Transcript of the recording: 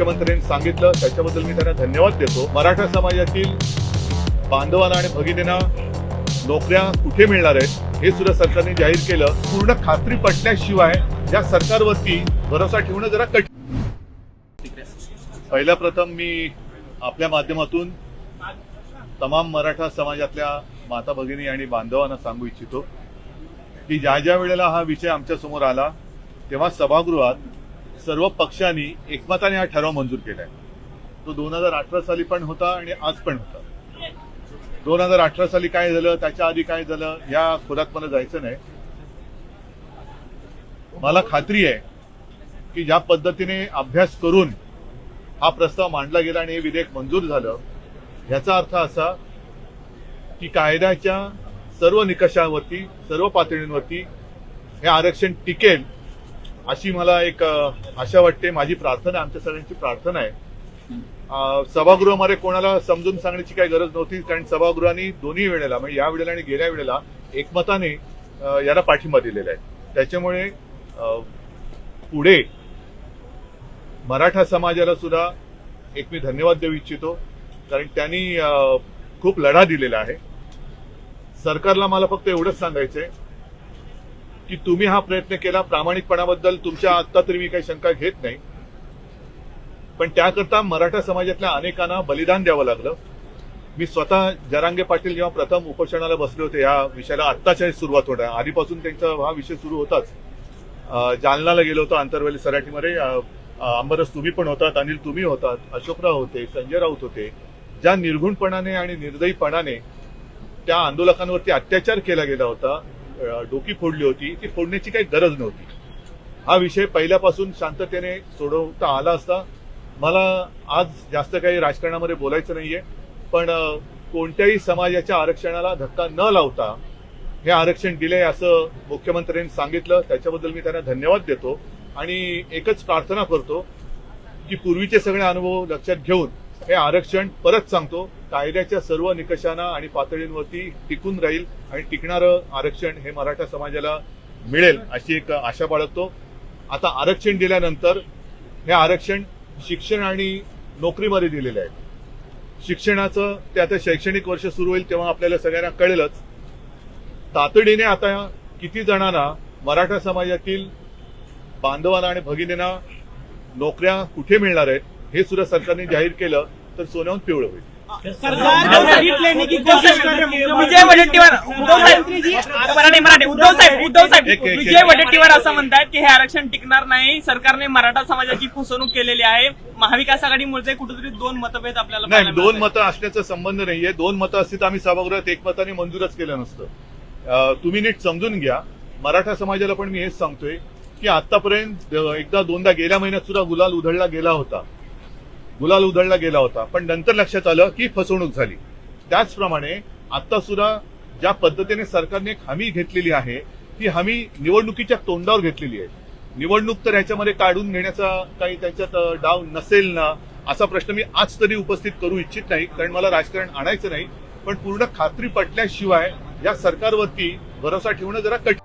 मुख्यमंत्र्यांनी सांगितलं त्याच्याबद्दल मी त्यांना धन्यवाद देतो. मराठा समाजातील बांधवांना आणि भगिनींना नोकऱ्या कुठे मिळणार आहेत हे सुद्धा सरकारने जाहीर केलं. पूर्ण खात्री पटल्याशिवाय या सरकारवरती भरोसा ठेवणं जरा कठीण. पहिल्या प्रथम मी आपल्या माध्यमातून तमाम मराठा समाजातल्या माता भगिनी आणि बांधवांना सांगू इच्छितो की ज्या ज्या वेळेला हा विषय आमच्यासमोर आला तेव्हा सभागृहात सर्व पक्षांनी एकमताने हा ठराव मंजूर केलाय. तो दोन हजार अठरा साली पण होता आणि आज पण होता. दोन हजार अठरा साली काय झालं त्याच्या आधी काय झालं या खोलात मला जायचं नाही. मला खात्री आहे की ज्या पद्धतीने अभ्यास करून हा प्रस्ताव मांडला गेला आणि हे विधेयक मंजूर झालं याचा अर्थ असा की कायद्याच्या सर्व निकषावरती सर्व पातळींवरती हे आरक्षण टिकेल अशी मला एक आशा वाटते. माझी प्रार्थना आमच्या सगळ्यांची प्रार्थना आहे. सभागृहामध्ये कोणाला समजून सांगण्याची काही गरज नव्हती कारण सभागृहाने दोन्ही वेळेला म्हणजे या वेळेला आणि गेल्या वेळेला एकमताने याला पाठिंबा दिलेला आहे. त्याच्यामुळे पुढे मराठा समाजाला सुद्धा एक मी धन्यवाद देऊ इच्छितो कारण त्यांनी खूप लढा दिलेला आहे. सरकारला मला फक्त एवढंच सांगायचंय की तुम्ही हा प्रयत्न केला प्रामाणिकपणाबद्दल तुमच्या आत्ता तरी मी काही शंका घेत नाही. पण त्याकरता मराठा समाजातल्या अनेकांना बलिदान द्यावं लागलं. मी स्वतः जरांगे पाटील जेव्हा प्रथम उपोषणाला बसले होते या विषयाला आत्ताच्या सुरुवात होणार आधीपासून त्यांचा हा विषय सुरू होताच. जालनाला गेलो होतो आंतरवेली सराठीमध्ये अंबरस तुम्ही पण होतात अनिल तुम्ही होतात अशोकराव होते संजय राऊत होते. ज्या निर्घुणपणाने आणि निर्दयीपणाने त्या आंदोलकांवरती अत्याचार केला गेला होता डोकी फोडली होती ती फोडण्याची काही गरज नव्हती. हा विषय पहिल्यापासून शांततेने सोडवता आला असता मला आज जास्त काही राजकारणामध्ये बोलायचं नाहीये पण कोणत्याही समाजाच्या आरक्षणाला धक्का न लावता हे आरक्षण दिले असं मुख्यमंत्र्यांनी सांगितलं त्याच्याबद्दल मी त्यांना धन्यवाद देतो आणि एकच प्रार्थना करतो की पूर्वीचे सगळे अनुभव लक्षात घेऊन हे आरक्षण परत सांगतो कायद्याच्या सर्व निकषांना आणि पातळींवरती टिकून राहील आणि टिकणारं आरक्षण हे मराठा समाजाला मिळेल अशी एक आशा बाळगतो. आता आरक्षण दिल्यानंतर हे आरक्षण शिक्षण आणि नोकरीमध्ये दिलेले आहे. शिक्षणाचं ते आता शैक्षणिक वर्ष सुरू होईल तेव्हा आपल्याला सगळ्यांना कळेलच. तातडीने आता किती जणांना मराठा समाजातील बांधवांना आणि भगिनींना नोकऱ्या कुठे मिळणार आहेत? हे सुद्धा सरकारने जाहीर केलं तर सोन्याहून पिवळं होईल. सरकार सांगितले की कोशिश कर विजय वडेट्टीवार उद्धव साहेब मराठे मराठे उद्धव साहेब उद्धव साहेब विजय वडेट्टीवार असं म्हणतात की हे आरक्षण टिकणार नाही. सरकारने मराठा समाजाची फसवणूक केलेली आहे. महाविकास आघाडीमुळे कुठेतरी दोन मतभेद आपल्याला नाही दोन. मतं असण्याचा संबंध नाहीये. दोन मतं असती तर आम्ही सभागृहात एकमताने मंजूरच केलं नसतं. तुम्ही नीट समजून घ्या. मराठा समाजाला पण मी हेच सांगतोय की आतापर्यंत एकदा दोनदा गेल्या महिन्यात सुद्धा गुलाल उधळला गेला होता. गुलाल उधळला गेला होता. पण नंतर लक्षात आलं की फसवणूक झाली. त्याचप्रमाणे आता सुद्धा ज्या पद्धतीने सरकारने एक हमी घेतलेली आहे ती हमी निवडणुकीच्या तोंडावर घेतलेली आहे. निवडणूक तर ह्याच्यामध्ये काढून घेण्याचा काही त्याच्यात डाव नसेल ना असा प्रश्न मी आज तरी उपस्थित करू इच्छित नाही कारण मला राजकारण आणायचं नाही. पण पूर्ण खात्री पटल्याशिवाय या सरकारवरती भरोसा ठेवणं जरा कठीण